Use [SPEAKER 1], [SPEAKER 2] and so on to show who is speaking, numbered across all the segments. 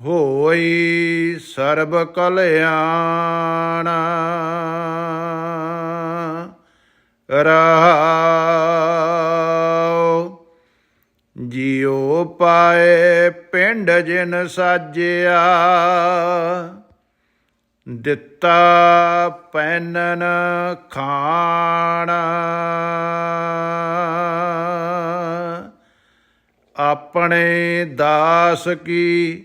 [SPEAKER 1] ਹੋਈ ਸਰਬ ਕਲਿਆਣ। ਰਹਾਉ ਜਿਉ ਪਾਏ ਪਿੰਡ ਜਿਨ ਸਾਜਿਆ, ਦਿੱਤਾ ਪੈਨਨ ਖਾਣ। ਆਪਣੇ ਦਾਸ ਕੀ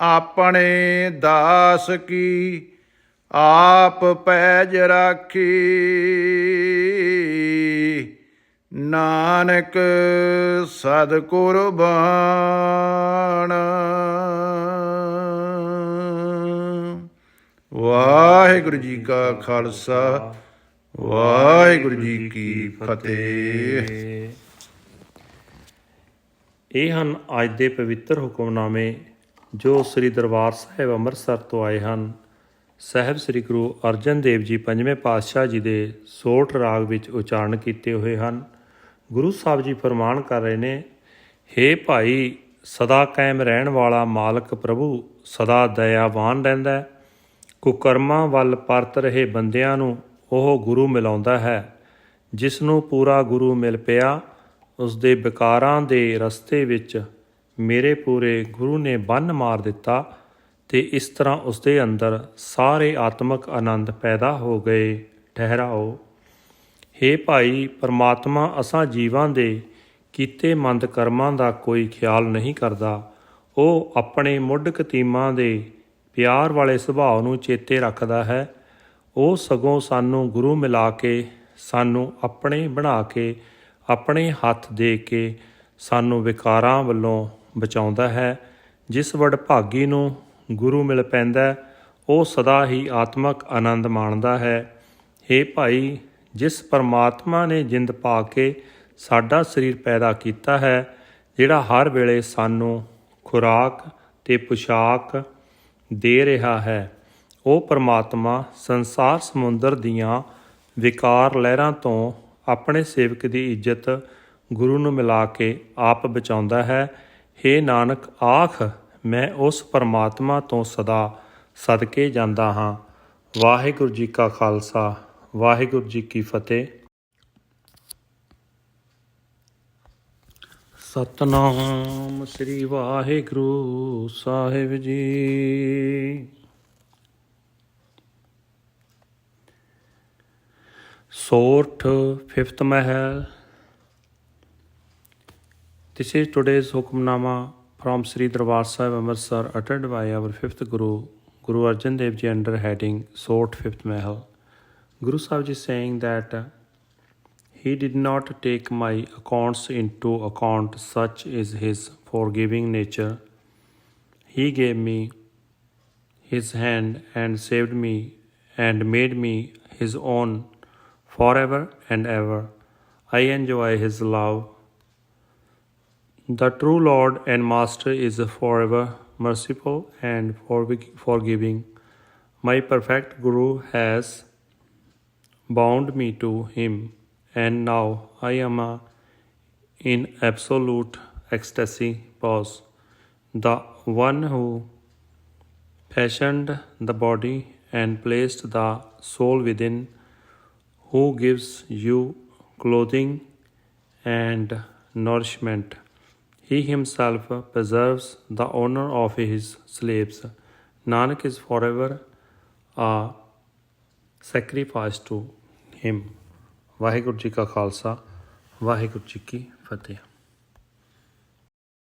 [SPEAKER 1] ਆਪਣੇ ਦਾਸ ਕੀ ਆਪ ਪੈਜ ਰਾਖੀ। ਨਾਨਕ ਸਦ ਕੁਰਬਾਨ। ਵਾਹਿਗੁਰੂ ਜੀ ਕਾ ਖਾਲਸਾ, ਵਾਹਿਗੁਰੂ ਜੀ ਕੀ ਫਤਿਹ।
[SPEAKER 2] ਇਹ ਹਨ ਅੱਜ ਦੇ ਪਵਿੱਤਰ ਹੁਕਮਨਾਮੇ ਜੋ ਸ੍ਰੀ ਦਰਬਾਰ ਸਾਹਿਬ ਅੰਮ੍ਰਿਤਸਰ ਤੋਂ ਆਏ ਹਨ। ਸਾਹਿਬ ਸ੍ਰੀ ਗੁਰੂ ਅਰਜਨ ਦੇਵ ਜੀ ਪੰਜਵੇਂ ਪਾਤਸ਼ਾਹ ਜੀ ਦੇ ਸੋਠ ਰਾਗ ਵਿੱਚ ਉਚਾਰਨ ਕੀਤੇ ਹੋਏ ਹਨ। ਗੁਰੂ ਸਾਹਿਬ ਜੀ ਫਰਮਾਨ ਕਰ ਰਹੇ ਨੇ, ਹੇ ਭਾਈ, ਸਦਾ ਕਾਇਮ ਰਹਿਣ ਵਾਲਾ ਮਾਲਕ ਪ੍ਰਭੂ ਸਦਾ ਦਇਆਵਾਨ ਰਹਿੰਦਾ ਹੈ। ਕੁਕਰਮਾਂ ਵੱਲ ਪਰਤ ਰਹੇ ਬੰਦਿਆਂ ਨੂੰ ਉਹ ਗੁਰੂ ਮਿਲਾਉਂਦਾ ਹੈ। ਜਿਸ ਨੂੰ ਪੂਰਾ ਗੁਰੂ ਮਿਲ ਪਿਆ ਉਸ ਦੇ ਵਿਕਾਰਾਂ ਦੇ ਰਸਤੇ ਵਿੱਚ ਮੇਰੇ ਪੂਰੇ ਗੁਰੂ ਨੇ ਬੰਨ ਮਾਰ ਦਿੱਤਾ ਤੇ ਇਸ ਤਰ੍ਹਾਂ ਉਸ ਦੇ ਅੰਦਰ ਸਾਰੇ ਆਤਮਿਕ ਆਨੰਦ ਪੈਦਾ ਹੋ ਗਏ। ਠਹਿਰਾਓ। ਹੇ ਭਾਈ, ਪਰਮਾਤਮਾ ਅਸਾਂ ਜੀਵਾਂ ਦੇ ਕੀਤੇ ਮੰਦ ਕਰਮਾਂ ਦਾ ਕੋਈ ਖਿਆਲ ਨਹੀਂ ਕਰਦਾ। ਉਹ ਆਪਣੇ ਮੁੱਢ ਕਤੀਮਾਂ ਦੇ ਪਿਆਰ ਵਾਲੇ ਸੁਭਾਅ ਨੂੰ ਚੇਤੇ ਰੱਖਦਾ ਹੈ। ਉਹ ਸਗੋਂ ਸਾਨੂੰ ਗੁਰੂ ਮਿਲਾ ਕੇ, ਸਾਨੂੰ ਆਪਣੇ ਬਣਾ ਕੇ, ਆਪਣੇ ਹੱਥ ਦੇ ਕੇ, ਸਾਨੂੰ ਵਿਕਾਰਾਂ ਵੱਲੋਂ ਬਚਾਉਂਦਾ ਹੈ। ਜਿਸ ਵਡ ਭਾਗੀ ਨੂੰ ਗੁਰੂ ਮਿਲ ਪੈਂਦਾ ਉਹ ਸਦਾ ਹੀ ਆਤਮਕ ਆਨੰਦ ਮਾਣਦਾ ਹੈ। हे ਭਾਈ, ਜਿਸ ਪਰਮਾਤਮਾ ਨੇ ਜਿੰਦ ਪਾ ਕੇ ਸਾਡਾ ਸਰੀਰ ਪੈਦਾ ਕੀਤਾ ਹੈ, ਜਿਹੜਾ ਹਰ ਵੇਲੇ ਸਾਨੂੰ ਖੁਰਾਕ ਤੇ ਪੁਸ਼ਾਕ ਦੇ ਰਿਹਾ ਹੈ, ਉਹ ਪਰਮਾਤਮਾ ਸੰਸਾਰ ਸਮੁੰਦਰ ਦੀਆਂ ਵਿਕਾਰ ਲਹਿਰਾਂ ਤੋਂ ਆਪਣੇ ਸੇਵਕ ਦੀ ਇੱਜ਼ਤ ਗੁਰੂ ਨੂੰ ਮਿਲਾ ਕੇ ਆਪ ਬਚਾਉਂਦਾ ਹੈ। हे ਨਾਨਕ ਆਖ ਮੈਂ ਉਸ ਪਰਮਾਤਮਾ ਤੋਂ ਸਦਾ ਸਦਕੇ ਜਾਂਦਾ ਹਾਂ। ਵਾਹਿਗੁਰੂ ਜੀ ਕਾ ਖਾਲਸਾ ਵਾਹਿਗੁਰੂ ਜੀ ਕੀ ਫਤਿਹ। ਸਤਨਾਮ ਸ੍ਰੀ Waheguru Sahib ji. Sort, fifth Mahal This is today's Hukamnama from Sri Darbar Sahib Amritsar, uttered by our fifth Guru, Guru Arjan Dev Ji under heading Sort Fifth Mahal. Guru Sahib Ji saying that uh, he did not take my accounts into account, such is his forgiving nature. He gave me his hand and saved me and made me his own forever and ever. I enjoy his love. The true Lord and Master is forever merciful and forgiving. My perfect Guru has bound me to him, and now I am in absolute ecstasy. Pause. The one who fashioned the body and placed the soul within, who gives you clothing and nourishment. He himself preserves the honor of his slaves. Nanak is forever a sacrifice to him. Waheguru ji ਕਾ ਖਾਲਸਾ ਵਾਹਿਗੁਰੂ ਜੀ ਕੀ ਫਤਿਹ